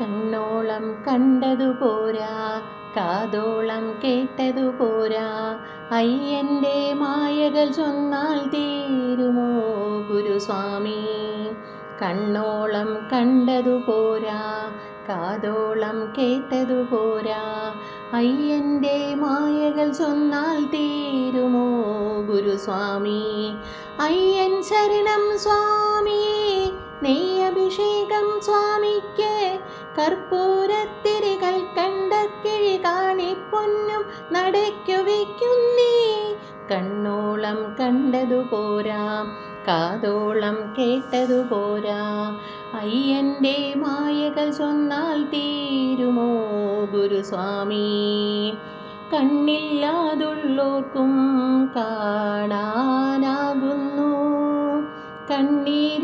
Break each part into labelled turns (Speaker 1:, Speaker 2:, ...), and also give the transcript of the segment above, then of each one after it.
Speaker 1: കണ്ണോളം കണ്ടതു പോരാ കാതോളം കേട്ടതു പോരാ. അയ്യന്റെ മായകൾ ചൊന്നാൽ തീരുമോ ഗുരുസ്വാമി? കണ്ണോളം കണ്ടതു പോരാ കാതോളം കേട്ടതു പോരാ. അയ്യന്റെ മായകൾ ചൊന്നാൽ തീരുമോ ഗുരുസ്വാമി? അയ്യൻ ശരണം സ്വാമി നെയ്യഭിഷേകം സ്വാമിക്ക് കർപ്പൂരത്തിരികൾ കണ്ട കിഴി കാണിപ്പൊന്നും നടയ്ക്കു വയ്ക്കുന്നേ. കണ്ണോളം കണ്ടതു പോരാ കാതോളം കേട്ടതു പോരാ. അയ്യന്റെ മായകൾ ചൊന്നാൽ തീരുമോ ഗുരുസ്വാമി? കണ്ണില്ലാതുള്ളോർക്കും കാണാനാകുന്നു. കണ്ണീരും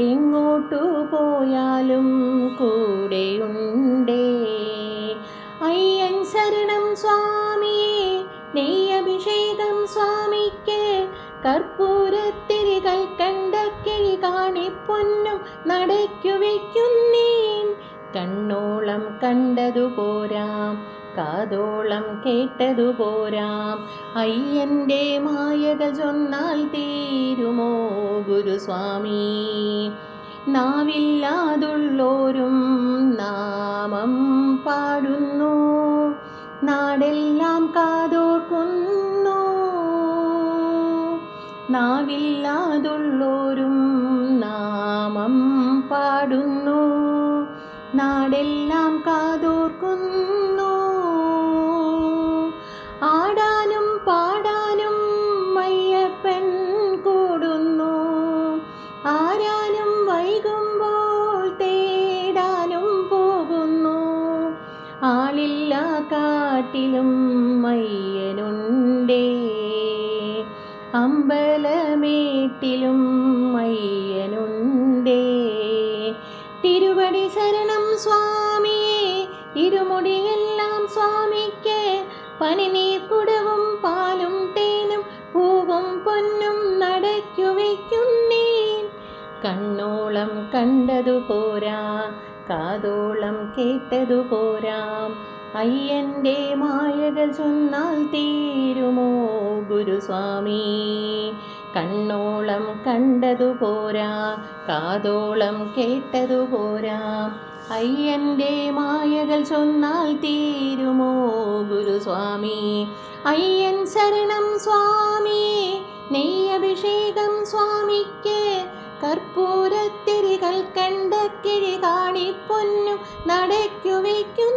Speaker 1: എങ്ങോട്ടു പോയാലും കൂടെയുണ്ടേ. അയ്യൻ ശരണം സ്വാമിയെ നെയ്യഭിഷേകം സ്വാമിക്ക്. കർപ്പൂരത്തിരികൾ കിഴി കാണിപ്പൊന്നും നടയ്ക്കു വയ്ക്കുന്നേൻ. കണ്ണോളം കണ്ടതു പോരാം കാതോളം കേട്ടതു പോരാം. അയ്യന്റെ മായകൾ ചൊന്നാൽ തീരുമോ ഗുരുസ്വാമി? നാവില്ലാതുള്ളോരും നാമം പാടുന്നു നാടെല്ലാം കാതോർക്കുന്നു. നാവില്ലാതുള്ളോരും നാമം പാടുന്നു. നാടെല്ലാം കാതോർക്കുന്നു. ആടാനും പാടാനും മയ്യപ്പൻ കൂടുന്നു. ആരാനും വൈകുമ്പോൾ തേടാനും പോകുന്നു. ആളില്ല കാട്ടിലും മയ്യനുണ്ടേ. അമ്പലമേട്ടിലും അയ്യനുണ്ടേ ഇരുമുടിയെല്ലാം സ്വാമിക്ക്. പനിനീർ കുടവും പാലും തേനും പൂവും പൊന്നും നടയ്ക്കു വയ്ക്കുന്നേൻ. കണ്ണോളം കണ്ടതു പോരാ കാതോളം കേട്ടതു പോരാം. അയ്യന്റെ മായകൾ ചൊന്നാൽ തീരുമോ ഗുരുസ്വാമി? കണ്ണോളം കണ്ടതു പോരാ കാതോളം കേട്ടതു പോരാ. അയ്യന്റെ മായകൾ ചൊന്നാൽ തീരുമോ ഗുരുസ്വാമി? അയ്യൻ ശരണം സ്വാമി നെയ്യഭിഷേകം സ്വാമിക്ക് കർപ്പൂരത്തിരികൾ കണ്ട കിഴി കാണിപ്പൊന്നു കാണിപ്പൊന്നും നടയ്ക്കുവയ്ക്കു